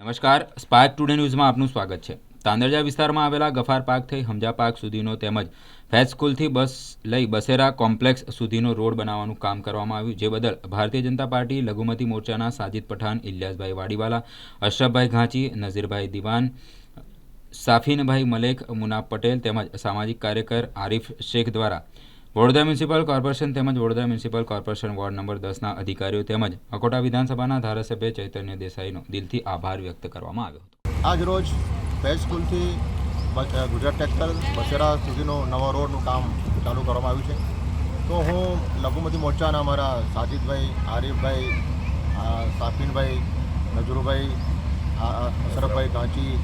નમસ્કાર, spark today ન્યૂઝમાં આપનું સ્વાગત છે. તાંદરજા વિસ્તારમાં આવેલા ગફાર પાર્ક થઈ હમજા પાર્ક સુધીનો તેમજ ફેજ સ્કૂલથી બસ લઈ બસેરા કોમ્પ્લેક્સ સુધીનો રોડ બનાવવાનું કામ કરવામાં આવ્યું, જે બદલ ભારતીય જનતા પાર્ટી, લઘુમતી મોરચાના સાજિદ પઠાણ, ઇલિયાસભાઈ વાડીવાલા, અશરફભાઈ ઘાંચી, નઝીરભાઈ દિવાન, સાફીનભાઈ મલેક, મુનાફ પટેલ તેમજ સામાજિક કાર્યકર આરિફ શેખ દ્વારા વડોદરા મ્યુનિસિપલ કોર્પોરેશન તેમજ Vadodara municipal corporation ward number દસના અધિકારીઓ તેમજ અકોટા વિધાનસભાના ધારાસભ્ય ચૈતન્ય દેસાઈનો દિલથી આભાર વ્યક્ત કરવામાં આવ્યો હતો. આજ રોજ પેજ સ્કૂલથી ગુજરાત ટેક્સટાઇલ બસેરા સુધીનો નવા રોડનું કામ ચાલુ કરવામાં આવ્યું છે. તો હું લઘુમતી મોરચાના અમારા સાજિદભાઈ, આરિફભાઈ સાફિનભાઈ, નજરુભાઈ અશરફભાઈ ગાંચી,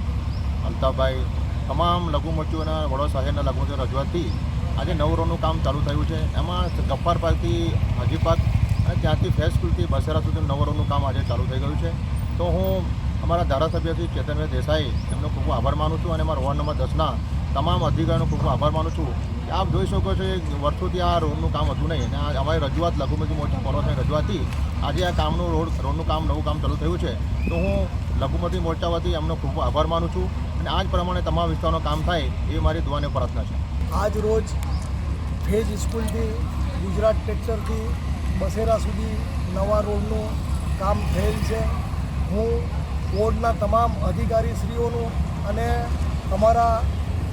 અલ્તાફભાઈ, તમામ લઘુમતીઓના વડોદરા શહેરના લઘુમતીઓ રજૂઆતથી આજે નવ રોડનું કામ ચાલુ થયું છે. એમાં ગફ્ફાર પાર્કથી હાજી પાર્ક અને ત્યાંથી સ્કૂલથી બસેરા સુધી નવ રોડનું કામ આજે ચાલુ થઈ ગયું છે. તો હું અમારા ધારાસભ્ય શ્રી ચેતનભાઈ દેસાઈ, એમનો ખૂબ આભાર માનું છું અને અમારા વોર્ડ નંબર દસના તમામ અધિકારીનો ખૂબ આભાર માનું છું. કે આપ જોઈ શકો છો કે વર્ષોથી આ રોડનું કામ હતું નહીં અને અમારી રજૂઆત લઘુમતી મોરચા પર્વતની રજૂઆતથી આજે આ કામનું રોડ, રોડનું કામ, નવું કામ ચાલુ થયું છે. તો હું લઘુમતી મોરચા વતી એમનો ખૂબ આભાર માનું છું અને આ જ પ્રમાણે તમામ વિસ્તારનું કામ થાય એ મારી દુઆને પ્રાર્થના છે. આજ રોજ ફેજ સ્કૂલથી, ગુજરાત ટ્રેક્ટરથી બસેરા સુધી નવા રોડનું કામ થયેલ છે. હું બોર્ડના તમામ અધિકારીશ્રીઓનું અને અમારા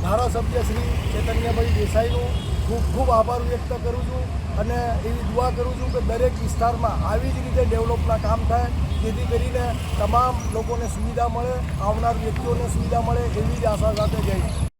ધારાસભ્ય શ્રી ચૈતન્યભાઈ દેસાઈનું ખૂબ ખૂબ આભાર વ્યક્ત કરું છું અને એવી દુઆ કરું છું કે દરેક વિસ્તારમાં આવી જ રીતે ડેવલપના કામ થાય, જેથી કરીને તમામ લોકોને સુવિધા મળે, આવનાર વ્યક્તિઓને સુવિધા મળે એવી જ આશા સાથે જઈશ